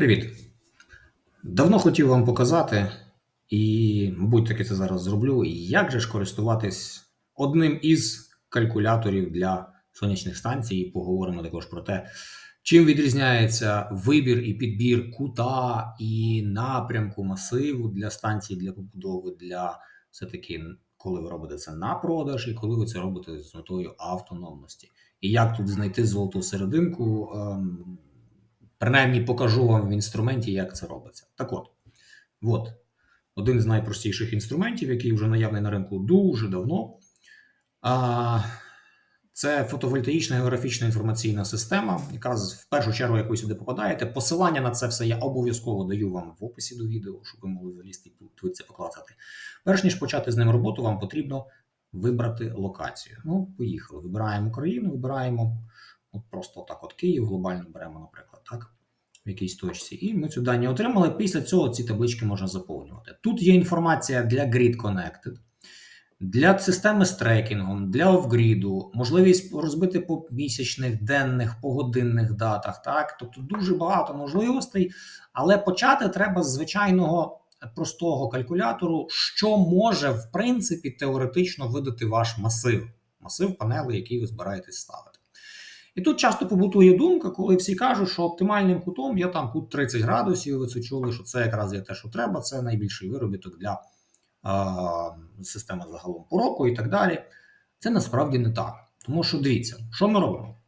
Привіт! Давно хотів вам показати, і, мабуть, таки це зараз зроблю, як же ж користуватись одним із калькуляторів для сонячних станцій. І поговоримо також про те, чим відрізняється вибір і підбір кута і напрямку масиву для станцій для побудови, для все-таки, коли ви робите це на продаж, і коли ви це робите з метою автономності. І як тут знайти золоту серединку. ем, Принаймні покажу вам в інструменті, як це робиться. Так от, от один з найпростіших інструментів, який вже наявний на ринку дуже давно. Це фотовольтаїчна географічна інформаційна система, яка в першу чергу, як ви сюди попадаєте. Посилання на це все я обов'язково даю вам в описі до відео, щоб ви могли залізти і тут це поклацати. Перш ніж почати з ним роботу, вам потрібно вибрати локацію. Ну, поїхали. Вибираємо країну, вибираємо от просто так, от Київ, глобально беремо, наприклад, так, в якійсь точці. І ми цю дані отримали. Після цього ці таблички можна заповнювати. Тут є інформація для Grid Connected, для системи з трекінгом, для офгріду, можливість розбити по місячних, денних, погодинних датах. Так, тобто дуже багато можливостей, але почати треба з звичайного простого калькулятору, що може в принципі теоретично видати ваш масив, масив панелей, який ви збираєтесь ставити. І тут часто побутує думка, коли всі кажуть, що оптимальним кутом є там кут 30 градусів. Ви це чули, що це якраз є те, що треба. Це найбільший виробіток для е, системи загалом пороку і так далі. Це насправді не так. Тому що дивіться, що ми робимо?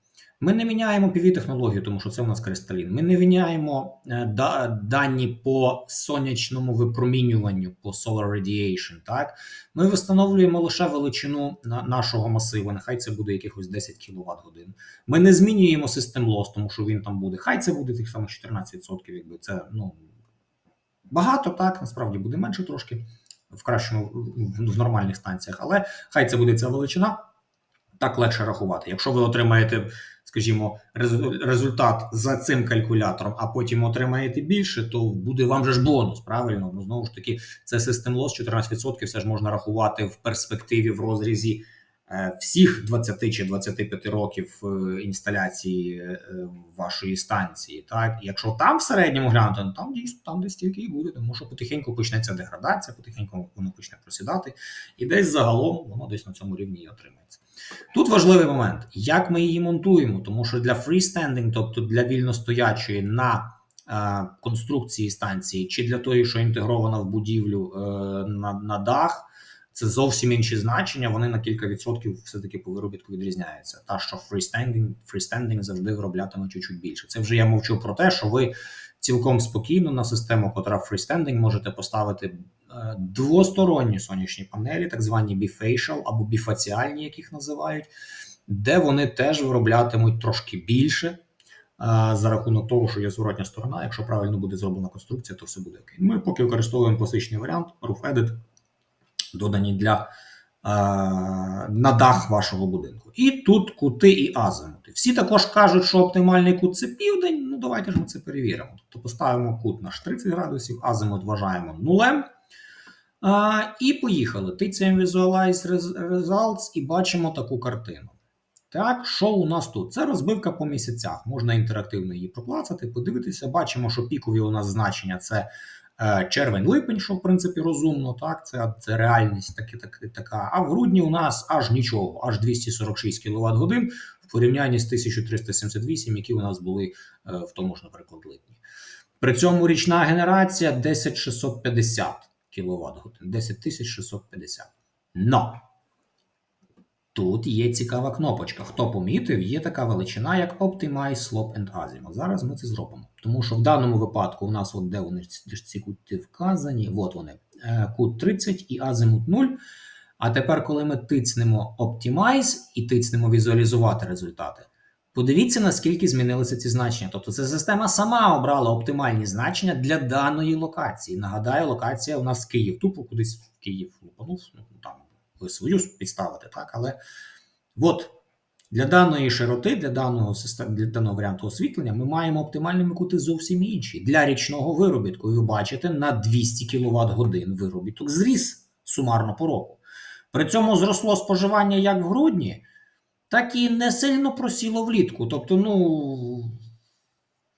Ми не міняємо PV-технологію, тому що це у нас кристалін. Ми не міняємо е, да, дані по сонячному випромінюванню, по solar radiation. Так? Ми встановлюємо лише величину нашого масиву. Нехай це буде якихось 10 кВт годин. Ми не змінюємо систем лос, тому що він там буде. Хай це буде тих самих 14%, якби це ну багато, так насправді буде менше трошки в кращому в нормальних станціях, але хай це буде ця величина. Так легше рахувати. Якщо ви отримаєте, скажімо, результат за цим калькулятором, а потім отримаєте більше, то буде вам же ж бонус, правильно? Ну знову ж таки, це систем лос 14% все ж можна рахувати в перспективі в розрізі е, всіх 20 чи 25 років е, інсталяції е, вашої станції. Так, якщо там в середньому глянути, ну там дійсно там десь тільки і буде, тому що потихеньку почнеться деградація, потихеньку воно почне просідати, і десь загалом воно десь на цьому рівні і отримається. Тут важливий момент, як ми її монтуємо, тому що для фрістендинг, тобто для вільностоячої на е, конструкції станції, чи для тої, що інтегрована в будівлю е, на, на дах, це зовсім інші значення. Вони на кілька відсотків все-таки по виробітку відрізняються. Та що фрістендинг, фрістендинг завжди вироблятиме чуть-чуть більше. Це вже я мовчу про те, що ви цілком спокійно на систему, котра фрістендинг, можете поставити двосторонні сонячні панелі, так звані біфейшал або біфаціальні, як їх називають, де вони теж вироблятимуть трошки більше. е, За рахунок того, що є зворотня сторона, якщо правильно буде зроблена конструкція, то все буде окей. Ми поки використовуємо класичний варіант Roof Edit, додані для е, на дах вашого будинку. І тут кути і азимути. Всі також кажуть, що оптимальний кут це південь. Ну давайте ж ми це перевіримо. Тобто поставимо кут наш 30 градусів, азимут вважаємо нулем. І поїхали. Тицяємо Visualize Res- Results і бачимо таку картину. Так, що у нас тут? Це розбивка по місяцях. Можна інтерактивно її проклацати, подивитися. Бачимо, що пікові у нас значення це е, червень-липень, що в принципі розумно. Так, це, це реальність таки, таки, така. А в грудні у нас аж нічого, аж 246 кВт годин в порівнянні з 1378, які у нас були е, в тому ж, наприклад, липні. При цьому річна генерація 10650 кВт годин, 10650. Но тут є цікава кнопочка. Хто помітив, є така величина, як Optimize Slope and Azimuth. Зараз ми це зробимо. Тому що в даному випадку у нас, от де вони ці кути вказані, от вони. Е, Кут 30 і азимут 0. А тепер, коли ми тицнемо Optimize і тицнемо візуалізувати результати, подивіться, наскільки змінилися ці значення. Тобто, це система сама обрала оптимальні значення для даної локації. Нагадаю, локація у нас Київ. Тупо кудись в Київ лупанув, ну там ви свою підставити, так, але от. Для даної широти, для даного систем, для даного варіанту освітлення, ми маємо оптимальними кути зовсім інші. Для річного виробітку, ви бачите, на 200 кВт годин виробіток зріс сумарно по року. При цьому зросло споживання як в грудні, так і не сильно просіло влітку. Тобто, ну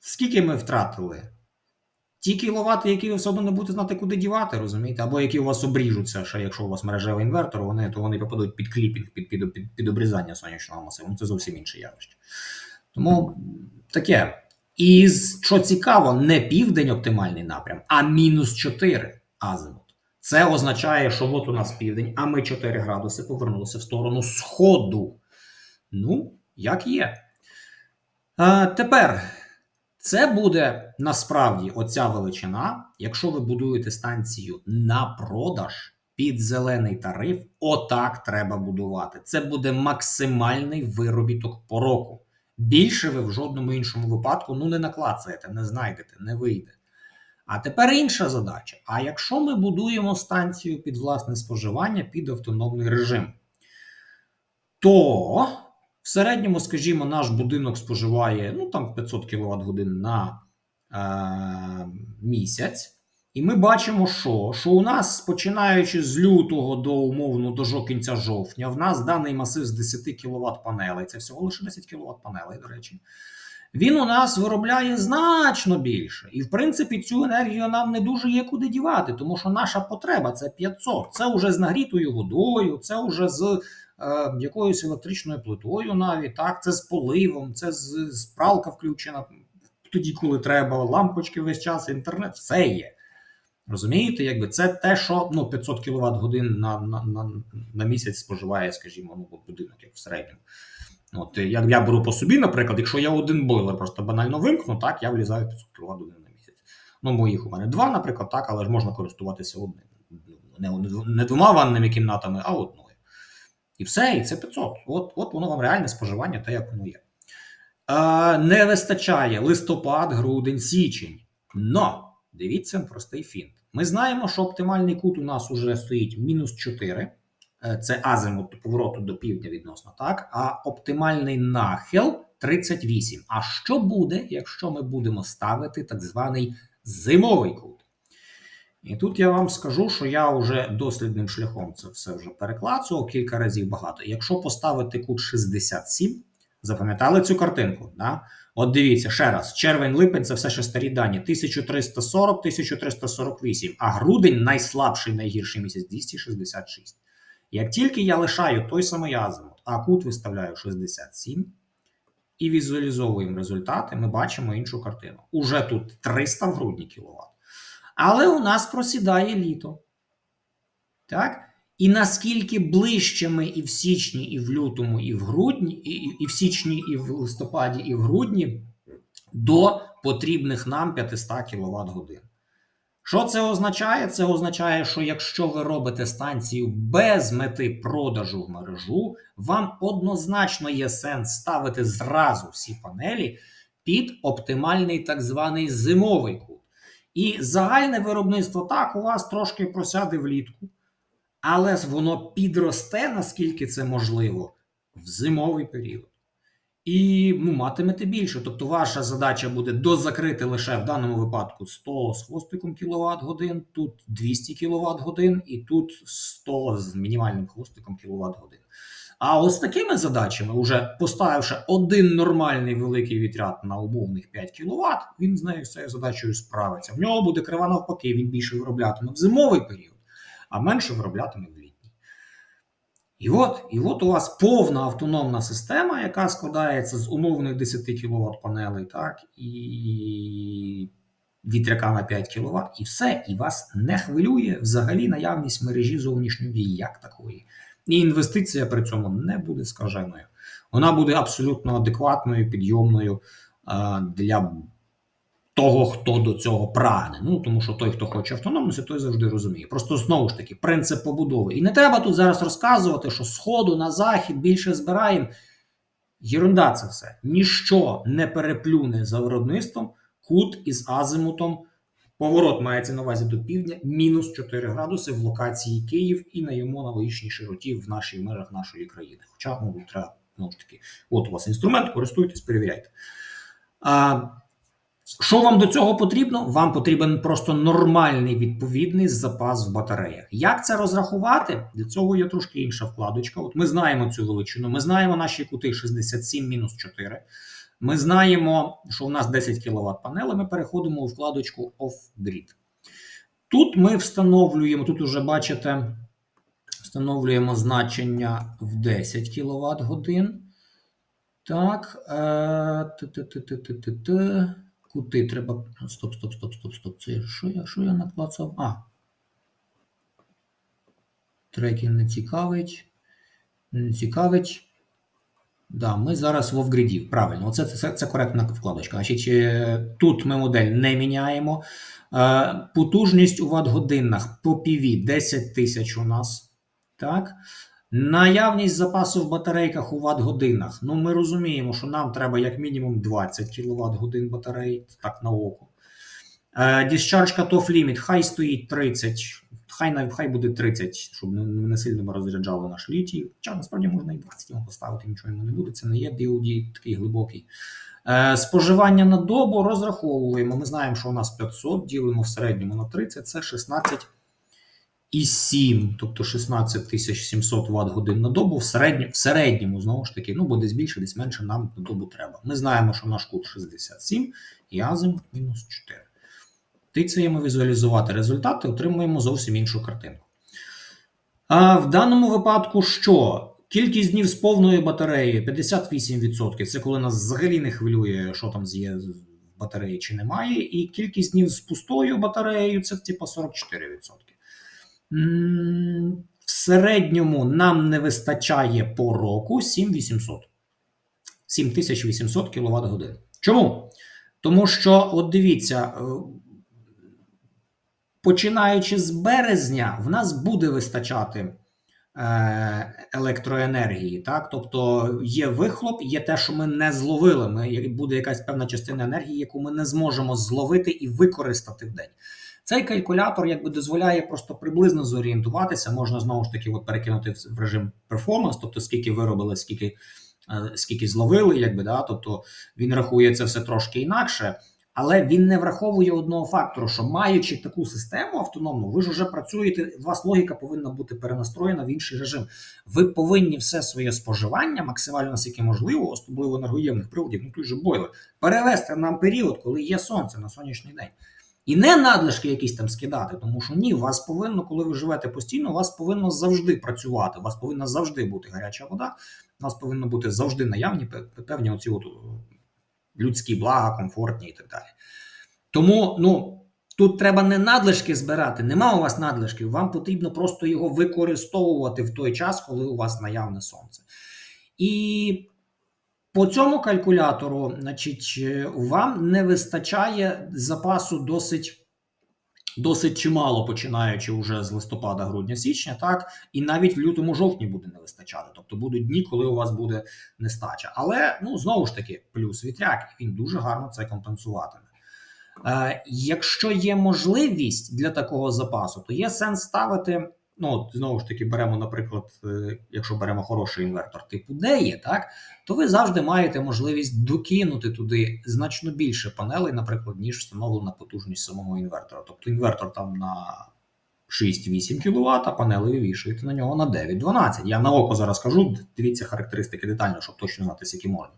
скільки ми втратили? ті кіловати, які ви все одно не будете знати, куди дівати, розумієте? Або які у вас обріжуться, ще якщо у вас мережевий інвертор, вони, то вони попадуть під кліпінг, під, під, під, під обрізання сонячного масиву. Ну, це зовсім інше явище. Тому таке. І що цікаво, не південь оптимальний напрям, а мінус 4 азимут. Це означає, що от у нас південь, а ми 4 градуси повернулися в сторону сходу. Ну, як є. А, тепер це буде насправді оця величина, якщо ви будуєте станцію на продаж під зелений тариф, отак треба будувати. Це буде максимальний виробіток по року. Більше ви в жодному іншому випадку ну не наклацаєте, не знайдете, не вийде. А тепер інша задача: а якщо ми будуємо станцію під власне споживання під автономний режим, то в середньому, скажімо, наш будинок споживає ну там 500 кВт годин на е, місяць. І ми бачимо, що, що у нас, починаючи з лютого до умовно до кінця жовтня, в нас даний масив з 10 кВт панелей, це всього лише 10 кВт панелей, до речі, він у нас виробляє значно більше. І в принципі цю енергію нам не дуже є куди дівати, тому що наша потреба це 500. Це вже з нагрітою водою, це вже з якоюсь електричною плитою, навіть так, це з поливом, це з, з пралка включена тоді, коли треба, лампочки весь час, інтернет, все є. Розумієте, якби це те, що ну, 500 кВт годин на, на, на, на місяць споживає, скажімо, ну, будинок, як в середньому. От е, як я беру по собі, наприклад, якщо я один бойлер просто банально вимкну, так я влізаю 500 кВт годин на місяць. Ну, моїх у мене два, наприклад, так, але ж можна користуватися одним. Не, не двома ванними кімнатами, а одною. І все, і це 500. От, от воно вам реальне споживання, те, як воно є. Е, не вистачає листопад, грудень, січень. Но дивіться простий фінт. Ми знаємо, що оптимальний кут у нас уже стоїть мінус 4. Е, Це азимут повороту до півдня відносно, так? А оптимальний нахил 38. А що буде, якщо ми будемо ставити так званий зимовий кут? І тут я вам скажу, що я вже дослідним шляхом це все вже переклацував кілька разів багато. Якщо поставити кут 67, запам'ятали цю картинку? Да? От дивіться ще раз: червень-липень це все ще старі дані. 1340, 1348, а грудень найслабший, найгірший місяць 266. Як тільки я лишаю той самий азимут, а кут виставляю 67 і візуалізовуємо результати, ми бачимо іншу картину. Уже тут 300 в грудні кіловат. Але у нас просідає літо. Так? І наскільки ближче ми і в січні, і в лютому, і в грудні, і, і, в січні, і в листопаді, і в грудні до потрібних нам 500 кВт годин. Що це означає? Це означає, що якщо ви робите станцію без мети продажу в мережу, вам однозначно є сенс ставити зразу всі панелі під оптимальний так званий зимовий кут. І загальне виробництво так у вас трошки просяде влітку, але воно підросте, наскільки це можливо, в зимовий період. І ну, матимете більше. Тобто, ваша задача буде дозакрити лише в даному випадку 100 з хвостиком кВт годин, тут 200 кВт годин, і тут 100 з мінімальним хвостиком кВт годин. А ось такими задачами, уже поставивши один нормальний великий вітряд на умовних 5 кВт, він з нею цією задачею справиться. В нього буде крива навпаки, він більше вироблятиме в зимовий період, а менше вироблятиме в літній. І от, і от у вас повна автономна система, яка складається з умовних 10 кВт панелей, так, і вітряка на 5 кВт, і все, і вас не хвилює взагалі наявність мережі зовнішньої як такої. І інвестиція при цьому не буде скаженою. Вона буде абсолютно адекватною, підйомною а, для того, хто до цього прагне. Ну тому що той, хто хоче автономності, той завжди розуміє. Просто знову ж таки, принцип побудови. І не треба тут зараз розказувати, що сходу на захід більше збираємо. Єрунда це все. Ніщо не переплюне за виробництвом кут із азимутом. Поворот мається на увазі до півдня, мінус 4 градуси в локації Київ і на йому аналогічній широті в нашій межах нашої країни. Хоча ну, треба, знову ж таки, от у вас інструмент, користуйтесь, перевіряйте. А, що вам до цього потрібно? Вам потрібен просто нормальний відповідний запас в батареях. Як це розрахувати? Для цього є трошки інша вкладочка. От ми знаємо цю величину, ми знаємо наші кути 67 мінус 4. Ми знаємо, що у нас 10 кВт панели. Ми переходимо у вкладочку Off-Grid. Тут ми встановлюємо, тут уже бачите, встановлюємо значення в 10 кВт годин. Так. Е, т-т-т-т-т-т. Кути треба. Стоп, стоп, стоп, стоп, стоп. Це що я, що я наклацав? А. Трекінг не цікавить. Не цікавить. Да, ми зараз в офгріді. Правильно, Оце, це, це коректна вкладочка. Значить, е, тут ми модель не міняємо. Е, Потужність у ватт-годинах по PV 10 тисяч у нас. Так. Наявність запасу в батарейках у ватт-годинах. Ну, ми розуміємо, що нам треба як мінімум 20 кВт годин батарей, так на око. Е, Discharge Cutoff Limit, хай стоїть 30, хай хай буде 30, щоб не, сильно ми розряджали наш літій. Хоча насправді можна і 20 його поставити, нічого йому не буде. Це не є DOD такий глибокий. Е, Споживання на добу розраховуємо. Ми знаємо, що у нас 500, ділимо в середньому на 30, це 16 і 7, тобто 16 700 Вт годин на добу. В середньому, в середньому, знову ж таки, ну, бо десь більше, десь менше нам на добу треба. Ми знаємо, що наш кут 67 і азим мінус 4. Тицяємо візуалізувати результати, отримуємо зовсім іншу картинку. А в даному випадку що? Кількість днів з повною батареєю 58%. Це коли нас взагалі не хвилює, що там є в батареї чи немає. І кількість днів з пустою батареєю це типу 44%. М, В середньому нам не вистачає по року 7800. 7800 кВт годин. Чому? Тому що, от дивіться, е, починаючи з березня, в нас буде вистачати е, електроенергії. Так? Тобто є вихлоп, є те, що ми не зловили. Ми, буде якась певна частина енергії, яку ми не зможемо зловити і використати в день. Цей калькулятор якби дозволяє просто приблизно зорієнтуватися. Можна знову ж таки от перекинути в- режим перформанс, тобто скільки виробили, скільки, е, скільки зловили, якби да, тобто він рахує це все трошки інакше. Але він не враховує одного фактору, що маючи таку систему автономну, ви ж вже працюєте. У вас логіка повинна бути перенастроєна в інший режим. Ви повинні все своє споживання, максимально наскільки можливо, особливо енергоємних приладів, ну той же бойлер, перевести на період, коли є сонце на сонячний день. І не надлишки якісь там скидати, тому що ні, у вас повинно, коли ви живете постійно, у вас повинно завжди працювати. У вас повинна завжди бути гаряча вода, у вас повинно бути завжди наявні певні оці от е, людські блага, комфортні і так далі. Тому ну, тут треба не надлишки збирати, нема у вас надлишків, вам потрібно просто його використовувати в той час, коли у вас наявне сонце. І по цьому калькулятору, значить, е, вам не вистачає запасу досить. Досить чимало, починаючи вже з листопада, грудня, січня, так і навіть в лютому жовтні буде не вистачати. Тобто будуть дні, коли у вас буде нестача. Але ну знову ж таки, плюс вітряк, він дуже гарно це компенсуватиме. Е, якщо є можливість для такого запасу, то є сенс ставити. Ну, от, знову ж таки, беремо, наприклад, е, якщо беремо хороший інвертор типу DEI, так, то ви завжди маєте можливість докинути туди значно більше панелей, наприклад, ніж встановлена потужність самого інвертора. Тобто інвертор там на 6-8 кВт, а панели ви вішаєте на нього на 9-12. Я на око зараз кажу, дивіться характеристики детально, щоб точно знати, скільки можна.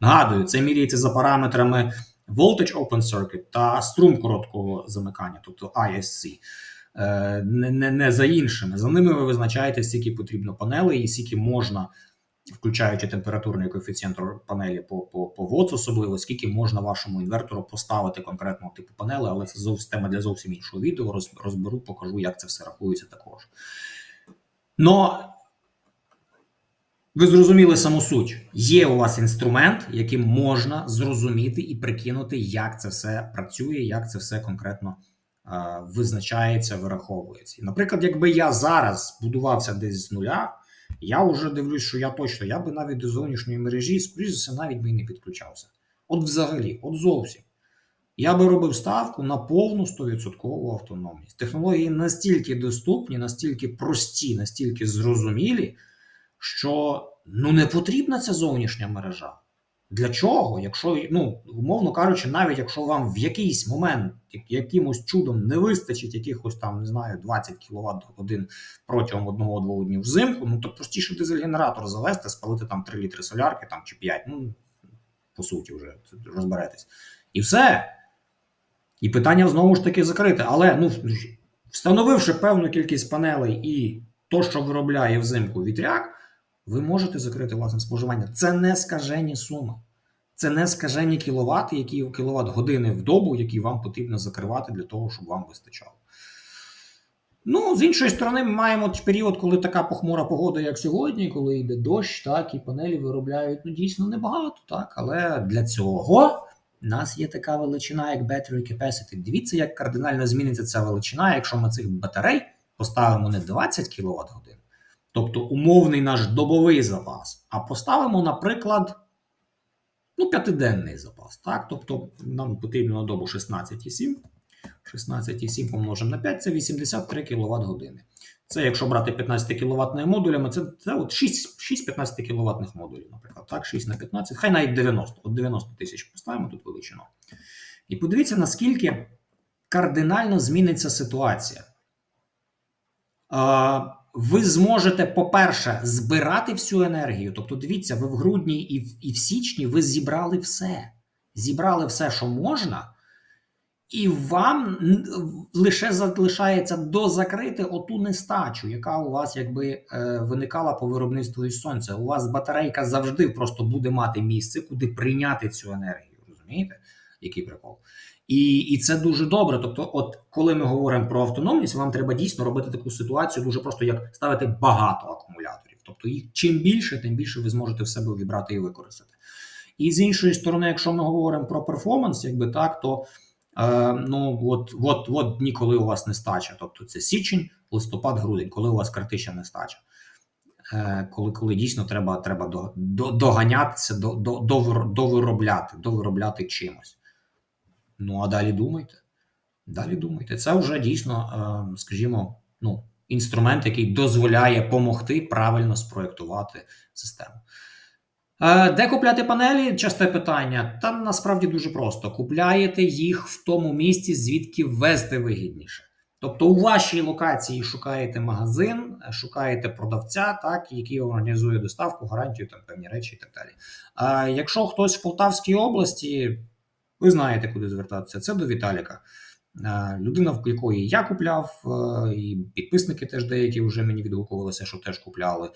Нагадую, це міряється за параметрами Voltage Open Circuit та струм короткого замикання, тобто ISC. Е, Не, не, не за іншими. За ними ви визначаєте, скільки потрібно панелей і скільки можна, включаючи температурний коефіцієнт панелі по, по, по ВОЦ, особливо, скільки можна вашому інвертору поставити конкретного типу панели, але це зовсім тема для зовсім іншого відео. Роз, розберу, покажу, як це все рахується також. Но ви зрозуміли саму суть. Є у вас інструмент, яким можна зрозуміти і прикинути, як це все працює, як це все конкретно визначається, вираховується. І, наприклад, якби я зараз будувався десь з нуля, я вже дивлюсь, що я точно, я би навіть до зовнішньої мережі, скоріш за все, навіть би і не підключався. От взагалі, от зовсім. Я би робив ставку на повну 100% автономність. Технології настільки доступні, настільки прості, настільки зрозумілі, що ну не потрібна ця зовнішня мережа. Для чого? Якщо, ну, умовно кажучи, навіть якщо вам в якийсь момент якимось чудом не вистачить якихось там, не знаю, 20 кВт годин протягом одного-двох днів взимку, ну то простіше дизель-генератор завести, спалити там 3 літри солярки там, чи 5. Ну, по суті, вже розберетесь. І все. І питання знову ж таки закрите. Але ну, встановивши певну кількість панелей і то, що виробляє взимку вітряк, ви можете закрити власне споживання. Це не скажені суми. Це не скажені кіловати, які кіловат години в добу, які вам потрібно закривати для того, щоб вам вистачало. Ну, з іншої сторони, ми маємо період, коли така похмура погода, як сьогодні, коли йде дощ, так, і панелі виробляють ну, дійсно небагато, так, але для цього в нас є така величина, як battery capacity. Дивіться, як кардинально зміниться ця величина, якщо ми цих батарей поставимо не 20 кВт тобто умовний наш добовий запас, а поставимо, наприклад, ну, п'ятиденний запас. Так? Тобто нам потрібно на добу 16,7. 16,7 помножимо на 5 це 83 кВт години. Це якщо брати 15 кВт модулями, це, це от 6, 6 15 кВт модулів, наприклад. Так, 6 на 15, хай навіть 90, от 90 тисяч поставимо тут величину. І подивіться, наскільки кардинально зміниться ситуація. Ви зможете, по-перше, збирати всю енергію. Тобто, дивіться, ви в грудні і в, і в січні ви зібрали все. Зібрали все, що можна. І вам лише залишається дозакрити оту нестачу, яка у вас якби е, виникала по виробництву із сонця. У вас батарейка завжди просто буде мати місце, куди прийняти цю енергію. Розумієте, який прикол? І і це дуже добре. Тобто, от коли ми говоримо про автономність, вам треба дійсно робити таку ситуацію, дуже просто як ставити багато акумуляторів. Тобто, їх чим більше, тим більше ви зможете в себе вібрати і використати. І з іншої сторони, якщо ми говоримо про перформанс, якби так, то. Е, ну от от, от дні, коли у вас нестача, тобто це січень, листопад, грудень, коли у вас критична нестача. Е, коли коли дійсно треба треба до, до, доганятися, до, до, до, довиробляти, довиробляти чимось. Ну, а далі думайте. Далі думайте. Це вже дійсно, е, скажімо, ну, інструмент, який дозволяє допомогти правильно спроєктувати систему. Е, де купляти панелі? Часте питання. Та насправді дуже просто. Купляєте їх в тому місці, звідки ввести вигідніше. Тобто у вашій локації шукаєте магазин, шукаєте продавця, так, який організує доставку, гарантію, там певні речі і так далі. А якщо хтось в Полтавській області, ви знаєте, куди звертатися. Це до Віталіка. Е, людина, в якої я купляв, е, і підписники теж деякі вже мені відгукувалися, що теж купляли.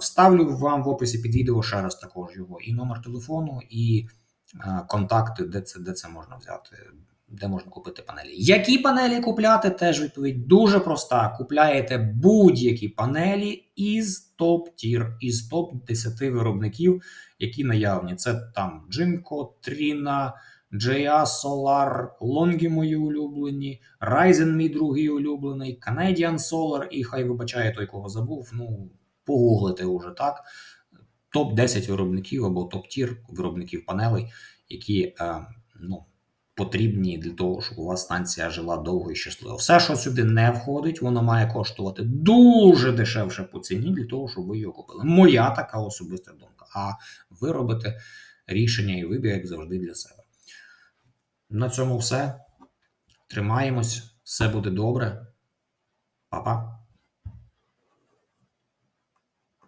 Вставлю вам в описі під відео ще раз також його і номер телефону, і контакти, де це де це можна взяти, де можна купити панелі. Які панелі купляти? Теж відповідь дуже проста. Купляєте будь-які панелі із топ-тір, із топ-10 виробників, які наявні. Це там Jinko, Trina, JA Solar, Longi мої улюблені, Ryzen мій другий улюблений, Canadian Solar, і хай вибачає той, кого забув. ну погуглити уже так. Топ-10 виробників або топ-тір виробників панелей, які е, ну, потрібні для того, щоб у вас станція жила довго і щасливо. Все, що сюди не входить, воно має коштувати дуже дешевше по ціні для того, щоб ви його купили. Моя така особиста думка. А ви робите рішення і вибір, як завжди, для себе. На цьому все. Тримаємось, все буде добре. Па-па.